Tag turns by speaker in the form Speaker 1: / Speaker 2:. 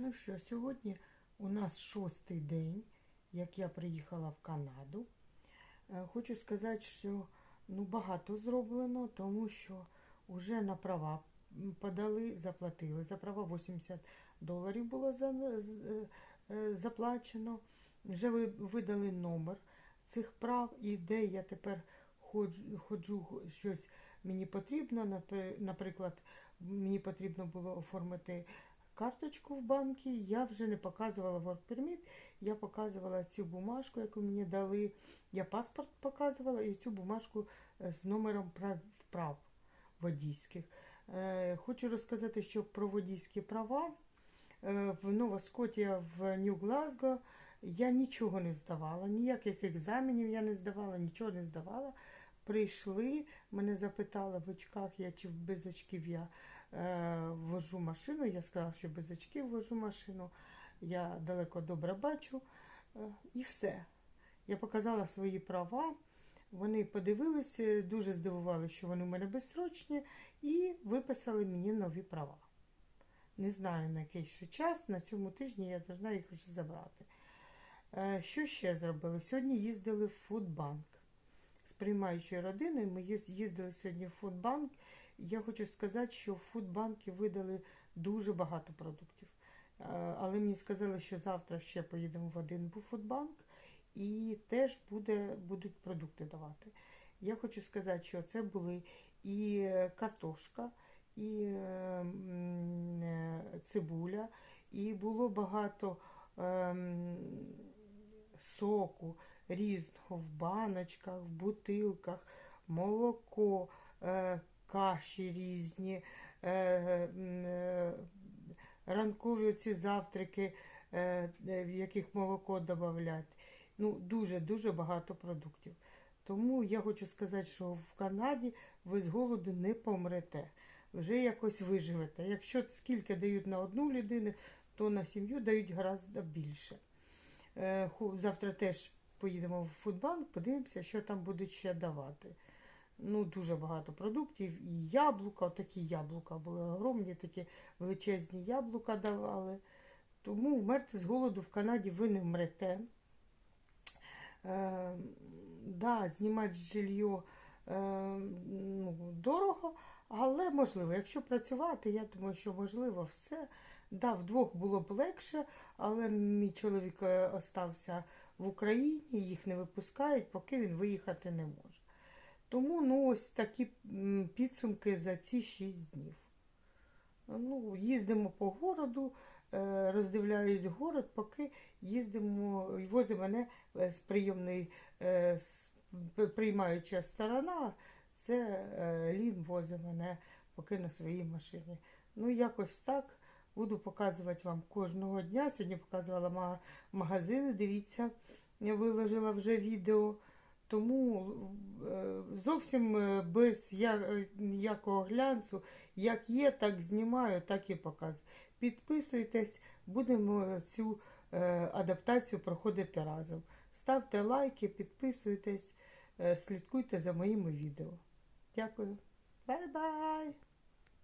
Speaker 1: Ну що, сьогодні у нас шостий день, як я приїхала в Канаду. Е, Хочу сказати, що ну, багато зроблено, тому що вже на права подали, заплатили. За права 80 доларів було з- е, заплачено. Вже ви- видали номер цих прав і де я тепер ходжу, ходжу щось мені потрібно. Наприклад, мені потрібно було оформити карточку в банку, я вже не показувала permit, я показувала цю бумажку, яку мені дали. Я паспорт показувала і цю бумажку е, з номером прав, прав водійських. Е, Хочу розказати, що про водійські права е, в Нова Скотія в Нью-Глазго я нічого не здавала, ніяких екзаменів я не здавала, нічого не здавала. Прийшли, мене запитали в очках, я чи без очків я е, вожу машину. Я сказала, що без очків вожу машину. Я далеко добре бачу. Е, і все. Я показала свої права. Вони подивилися, дуже здивувалися, що вони в мене безсрочні, і виписали мені нові права. Не знаю на який ще час, на цьому тижні я повинна їх вже забрати. Е, Що ще зробили? Сьогодні їздили в Фудбанк приймаючою родиною. Ми їздили сьогодні в Фудбанк. Я хочу сказати, що в Фудбанки видали дуже багато продуктів. Е, Але мені сказали, що завтра ще поїдемо в один Фудбанк і теж буде, будуть продукти давати. Я хочу сказати, що це були і е, картошка, і е, цибуля, і було багато ем, соку різного в баночках, в бутилках, молоко, е, каші різні, е, е, ранкові ці завтраки, е, е, в яких молоко додають. Ну, дуже-дуже багато продуктів. Тому я хочу сказати, що в Канаді ви з голоду не помрете. Вже якось виживете. Якщо скільки дають на одну людину, то на сім'ю дають гораздо більше. Е, Завтра теж поїдемо в фудбанк, подивимося, що там будуть ще давати. Ну, дуже багато продуктів. І яблука, такі яблука були огромні, такі величезні яблука давали. Тому вмерти з голоду в Канаді ви не вмрете. Е, да, знімати жилье е, ну, дорого, але можливо, якщо працювати, я думаю, що можливо все. Да, вдвох було б легше, але мій чоловік е, остався в Україні, їх не випускають, поки він виїхати не може. Тому ну, ось такі підсумки за ці 6 днів. Ну, їздимо по городу, е, роздивляюсь город, поки їздимо, возить мене е, з прийомної приймаюча сторона, це Лін возить мене поки на своїй машині. Ну, якось так. Буду показувати вам кожного дня. Сьогодні показувала магазини. Дивіться, я виложила вже відео. Тому е, зовсім е, без е, ніякого глянцу, як є, так знімаю, так і показую. Підписуйтесь, будемо цю адаптацію проходити разом. Ставте лайки, підписуйтесь, слідкуйте за моїми відео. Дякую. Бай-бай!